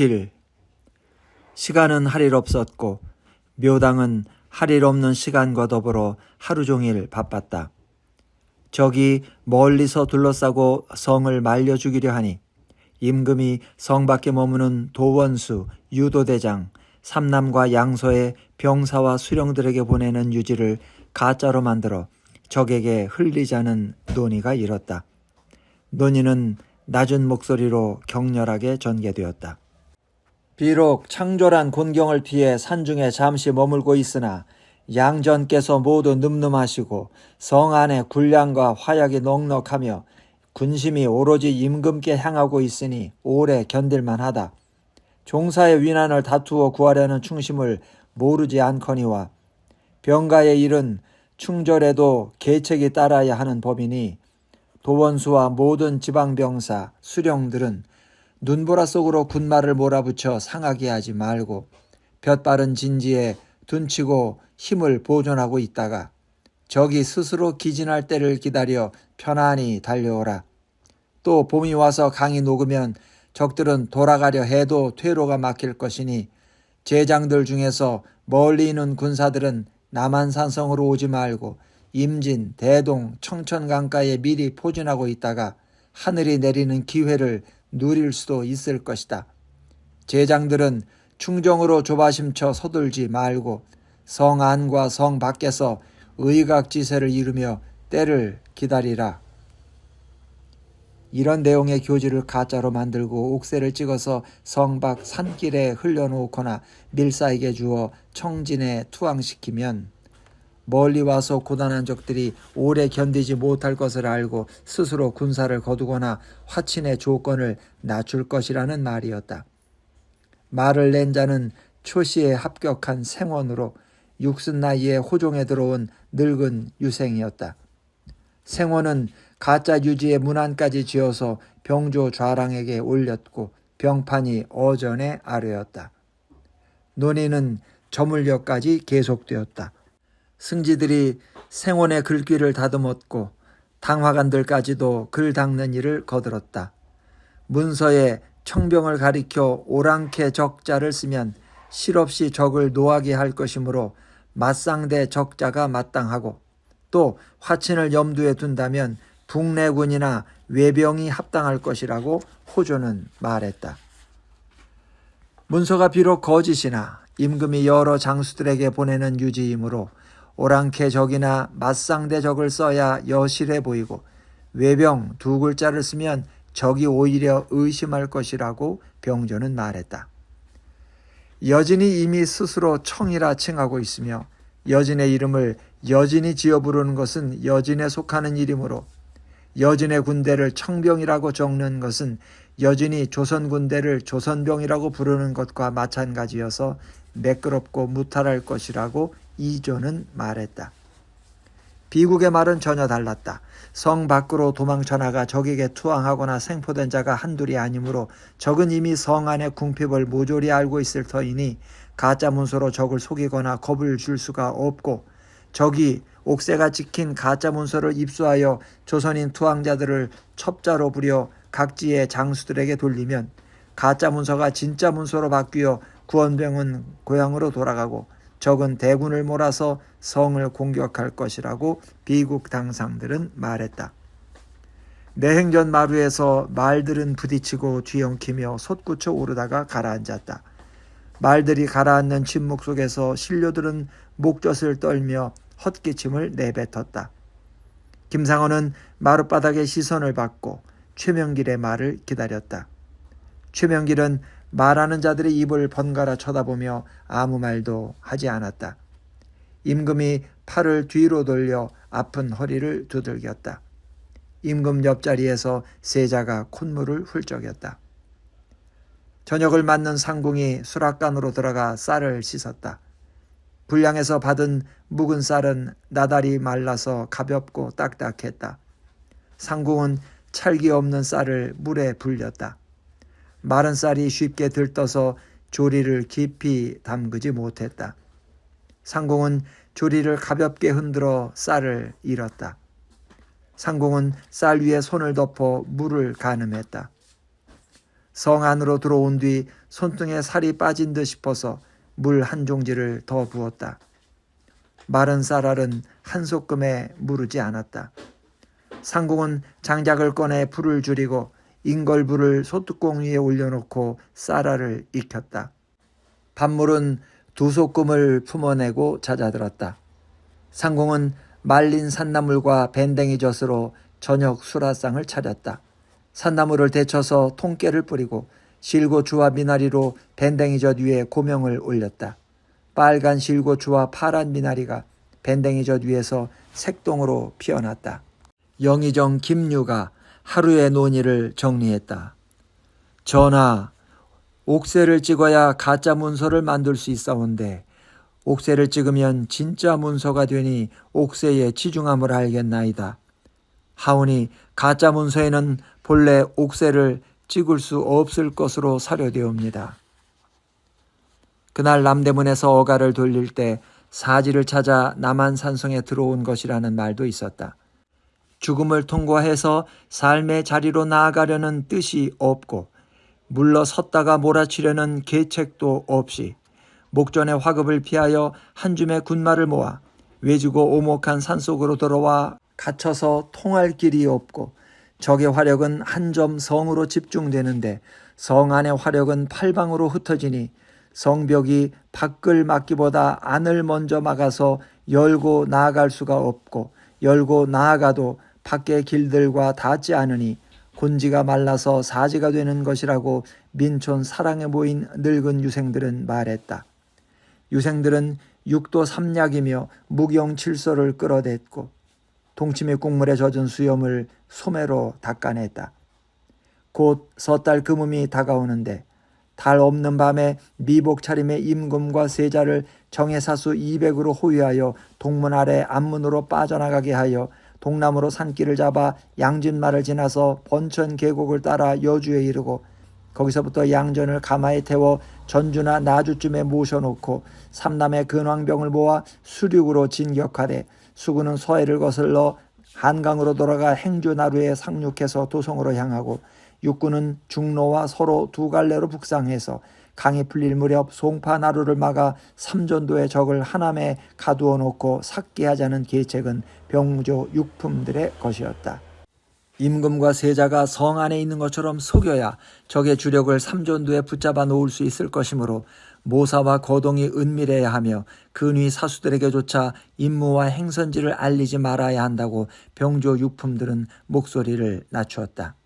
길 시간은 할 일 없었고 묘당은 할 일 없는 시간과 더불어 하루 종일 바빴다. 적이 멀리서 둘러싸고 성을 말려 죽이려 하니 임금이 성 밖에 머무는 도원수, 유도대장, 삼남과 양서의 병사와 수령들에게 보내는 유지를 가짜로 만들어 적에게 흘리자는 논의가 일었다. 논의는 낮은 목소리로 격렬하게 전개되었다. 비록 창졸한 곤경을 피해 산중에 잠시 머물고 있으나 양전께서 모두 늠름하시고 성 안에 군량과 화약이 넉넉하며 군심이 오로지 임금께 향하고 있으니 오래 견딜만하다. 종사의 위난을 다투어 구하려는 충심을 모르지 않거니와 병가의 일은 충절에도 계책이 따라야 하는 법이니 도원수와 모든 지방병사, 수령들은 눈보라 속으로 군말을 몰아붙여 상하게 하지 말고 볕바른 진지에 둔치고 힘을 보존하고 있다가 적이 스스로 기진할 때를 기다려 편안히 달려오라. 또 봄이 와서 강이 녹으면 적들은 돌아가려 해도 퇴로가 막힐 것이니 제장들 중에서 멀리 있는 군사들은 남한산성으로 오지 말고 임진, 대동, 청천 강가에 미리 포진하고 있다가 하늘이 내리는 기회를 누릴 수도 있을 것이다. 제장들은 충정으로 조바심쳐 서둘지 말고 성 안과 성 밖에서 의각지세를 이루며 때를 기다리라. 이런 내용의 교지를 가짜로 만들고 옥새를 찍어서 성밖 산길에 흘려놓거나 밀사에게 주어 청진에 투항시키면 멀리 와서 고단한 적들이 오래 견디지 못할 것을 알고 스스로 군사를 거두거나 화친의 조건을 낮출 것이라는 말이었다. 말을 낸 자는 초시에 합격한 생원으로 육순 나이에 호종에 들어온 늙은 유생이었다. 생원은 가짜 유지의 문안까지 지어서 병조 좌랑에게 올렸고 병판이 어전에 아뢰었다. 논의는 저물려까지 계속되었다. 승지들이 생원의 글귀를 다듬었고 당화관들까지도 글 닦는 일을 거들었다. 문서에 청병을 가리켜 오랑캐 적자를 쓰면 실없이 적을 노하게 할 것이므로 맞상대 적자가 마땅하고 또 화친을 염두에 둔다면 북내군이나 외병이 합당할 것이라고 호조는 말했다. 문서가 비록 거짓이나 임금이 여러 장수들에게 보내는 유지이므로 오랑캐 적이나 맞상대 적을 써야 여실해 보이고 외병 두 글자를 쓰면 적이 오히려 의심할 것이라고 병조는 말했다. 여진이 이미 스스로 청이라 칭하고 있으며 여진의 이름을 여진이 지어 부르는 것은 여진에 속하는 이름으로 여진의 군대를 청병이라고 적는 것은 여진이 조선 군대를 조선병이라고 부르는 것과 마찬가지여서 매끄럽고 무탈할 것이라고 이조는 말했다. 비국의 말은 전혀 달랐다. 성 밖으로 도망쳐 나가 적에게 투항하거나 생포된 자가 한둘이 아니므로 적은 이미 성 안의 궁핍을 모조리 알고 있을 터이니 가짜 문서로 적을 속이거나 겁을 줄 수가 없고 적이 옥새가 찍힌 가짜 문서를 입수하여 조선인 투항자들을 첩자로 부려 각지의 장수들에게 돌리면 가짜 문서가 진짜 문서로 바뀌어 구원병은 고향으로 돌아가고 적은 대군을 몰아서 성을 공격할 것이라고 비국 당상들은 말했다. 내행전 마루에서 말들은 부딪히고 뒤엉키며 솟구쳐 오르다가 가라앉았다. 말들이 가라앉는 침묵 속에서 신료들은 목젖을 떨며 헛기침을 내뱉었다. 김상원은 마룻바닥에 시선을 받고 최명길의 말을 기다렸다. 최명길은 말하는 자들의 입을 번갈아 쳐다보며 아무 말도 하지 않았다. 임금이 팔을 뒤로 돌려 아픈 허리를 두들겼다. 임금 옆자리에서 세자가 콧물을 훌쩍였다. 저녁을 맞는 상궁이 수락관으로 들어가 쌀을 씻었다. 불량에서 받은 묵은 쌀은 나달이 말라서 가볍고 딱딱했다. 상궁은 찰기 없는 쌀을 물에 불렸다. 마른 쌀이 쉽게 들떠서 조리를 깊이 담그지 못했다. 상공은 조리를 가볍게 흔들어 쌀을 잃었다. 상공은 쌀 위에 손을 덮어 물을 가늠했다. 성 안으로 들어온 뒤 손등에 살이 빠진 듯 싶어서 물 한 종지를 더 부었다. 마른 쌀알은 한 소금에 무르지 않았다. 상궁은 장작을 꺼내 불을 줄이고 인걸불을 소뚜껑 위에 올려놓고 쌀알을 익혔다. 밥물은 두 소금을 품어내고 잦아들었다. 상궁은 말린 산나물과 밴댕이 젖으로 저녁 수라상을 차렸다. 산나물을 데쳐서 통깨를 뿌리고 실고추와 미나리로 밴댕이 젖 위에 고명을 올렸다. 빨간 실고추와 파란 미나리가 밴댕이 젖 위에서 색동으로 피어났다. 영의정 김유가 하루의 논의를 정리했다. 전하, 옥새를 찍어야 가짜 문서를 만들 수 있사온데 옥새를 찍으면 진짜 문서가 되니 옥새의 치중함을 알겠나이다. 하오니 가짜 문서에는 본래 옥새를 찍을 수 없을 것으로 사료되옵니다. 그날 남대문에서 어가를 돌릴 때 사지를 찾아 남한산성에 들어온 것이라는 말도 있었다. 죽음을 통과해서 삶의 자리로 나아가려는 뜻이 없고 물러섰다가 몰아치려는 계책도 없이 목전의 화급을 피하여 한 줌의 군마를 모아 외주고 오목한 산속으로 들어와 갇혀서 통할 길이 없고 적의 화력은 한 점 성으로 집중되는데 성 안의 화력은 팔방으로 흩어지니 성벽이 밖을 막기보다 안을 먼저 막아서 열고 나아갈 수가 없고 열고 나아가도 밖의 길들과 닿지 않으니 곤지가 말라서 사지가 되는 것이라고 민촌 사랑에 모인 늙은 유생들은 말했다. 유생들은 육도 삼약이며 무경칠소를 끌어댔고 동치미 국물에 젖은 수염을 소매로 닦아냈다. 곧 섣달 금음이 다가오는데 달 없는 밤에 미복 차림의 임금과 세자를 정해사수 200으로 호위하여 동문 아래 앞문으로 빠져나가게 하여 동남으로 산길을 잡아 양진마를 지나서 번천 계곡을 따라 여주에 이르고 거기서부터 양전을 가마에 태워 전주나 나주쯤에 모셔놓고 삼남의 근왕병을 모아 수륙으로 진격하되 수군은 서해를 거슬러 한강으로 돌아가 행주나루에 상륙해서 도성으로 향하고 육군은 중로와 서로 두 갈래로 북상해서 강이 풀릴 무렵 송파 나루를 막아 삼전도의 적을 하남에 가두어 놓고 삭개하자는 계책은 병조 육품들의 것이었다. 임금과 세자가 성 안에 있는 것처럼 속여야 적의 주력을 삼전도에 붙잡아 놓을 수 있을 것이므로 모사와 거동이 은밀해야 하며 근위 사수들에게조차 임무와 행선지를 알리지 말아야 한다고 병조 육품들은 목소리를 낮추었다.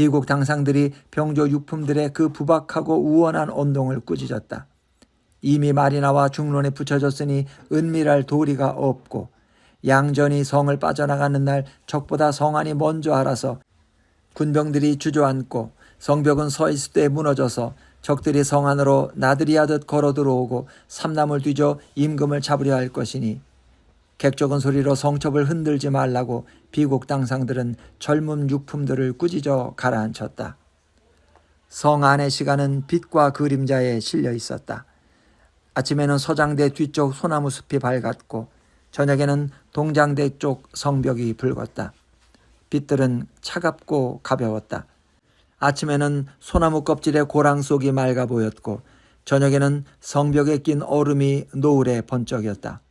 비국 당상들이 병조 육품들의 그 부박하고 우원한 언동을 꾸짖었다. 이미 말이 나와 중론에 붙여졌으니 은밀할 도리가 없고 양전이 성을 빠져나가는 날 적보다 성안이 먼저 알아서 군병들이 주저앉고 성벽은 서 있을 때 무너져서 적들이 성 안으로 나들이 하듯 걸어 들어오고 삼남을 뒤져 임금을 잡으려 할 것이니 객적은 소리로 성첩을 흔들지 말라고 비국 당상들은 젊은 육품들을 꾸짖어 가라앉혔다. 성 안의 시간은 빛과 그림자에 실려 있었다. 아침에는 서장대 뒤쪽 소나무 숲이 밝았고 저녁에는 동장대 쪽 성벽이 붉었다. 빛들은 차갑고 가벼웠다. 아침에는 소나무 껍질의 고랑 속이 맑아 보였고 저녁에는 성벽에 낀 얼음이 노을에 번쩍였다.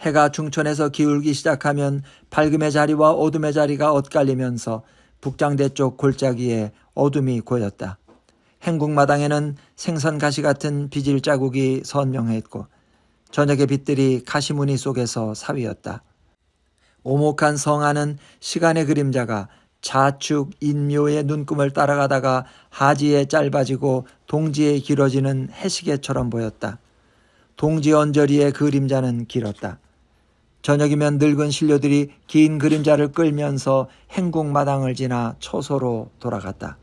해가 중천에서 기울기 시작하면 밝음의 자리와 어둠의 자리가 엇갈리면서 북장대 쪽 골짜기에 어둠이 고였다. 행궁마당에는 생선 가시 같은 비질 자국이 선명했고 저녁의 빛들이 가시무늬 속에서 사위였다. 오목한 성안은 시간의 그림자가 좌측 인묘의 눈금을 따라가다가 하지에 짧아지고 동지에 길어지는 해시계처럼 보였다. 동지 언저리의 그림자는 길었다. 저녁이면 늙은 신료들이 긴 그림자를 끌면서 행궁마당을 지나 초소로 돌아갔다.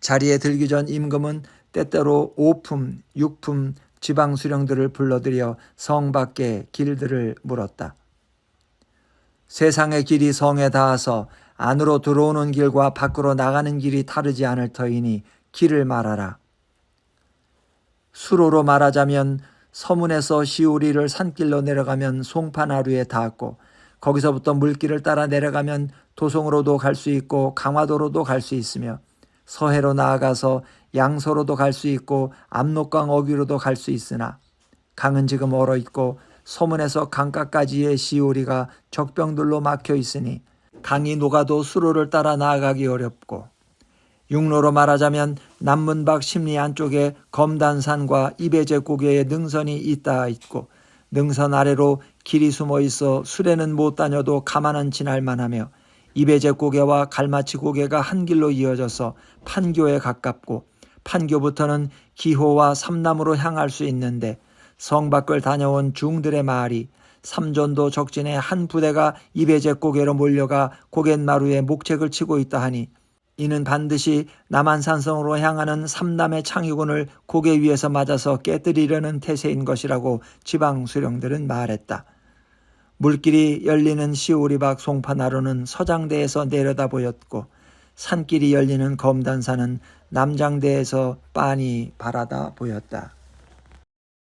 자리에 들기 전 임금은 때때로 오품, 육품, 지방 수령들을 불러들여 성 밖의 길들을 물었다. 세상의 길이 성에 닿아서 안으로 들어오는 길과 밖으로 나가는 길이 다르지 않을 터이니 길을 말하라. 수로로 말하자면 서문에서 시우리를 산길로 내려가면 송파나루에 닿았고 거기서부터 물길을 따라 내려가면 도성으로도 갈 수 있고 강화도로도 갈 수 있으며 서해로 나아가서 양서로도 갈 수 있고 압록강 어귀로도 갈 수 있으나 강은 지금 얼어 있고 소문에서 강가까지의 시오리가 적병들로 막혀 있으니 강이 녹아도 수로를 따라 나아가기 어렵고 육로로 말하자면 남문박 심리 안쪽에 검단산과 이배제 고개의 능선이 있다 있고 능선 아래로 길이 숨어 있어 수레는 못 다녀도 가만은 지날 만하며 이배제 고개와 갈마치 고개가 한 길로 이어져서 판교에 가깝고 판교부터는 기호와 삼남으로 향할 수 있는데 성 밖을 다녀온 중들의 말이 삼전도 적진의 한 부대가 이배제 고개로 몰려가 고갯마루에 목책을 치고 있다 하니 이는 반드시 남한산성으로 향하는 삼남의 창의군을 고개 위에서 맞아서 깨뜨리려는 태세인 것이라고 지방 수령들은 말했다. 물길이 열리는 시오리박 송파나루는 서장대에서 내려다 보였고 산길이 열리는 검단산은 남장대에서 빤히 바라다 보였다.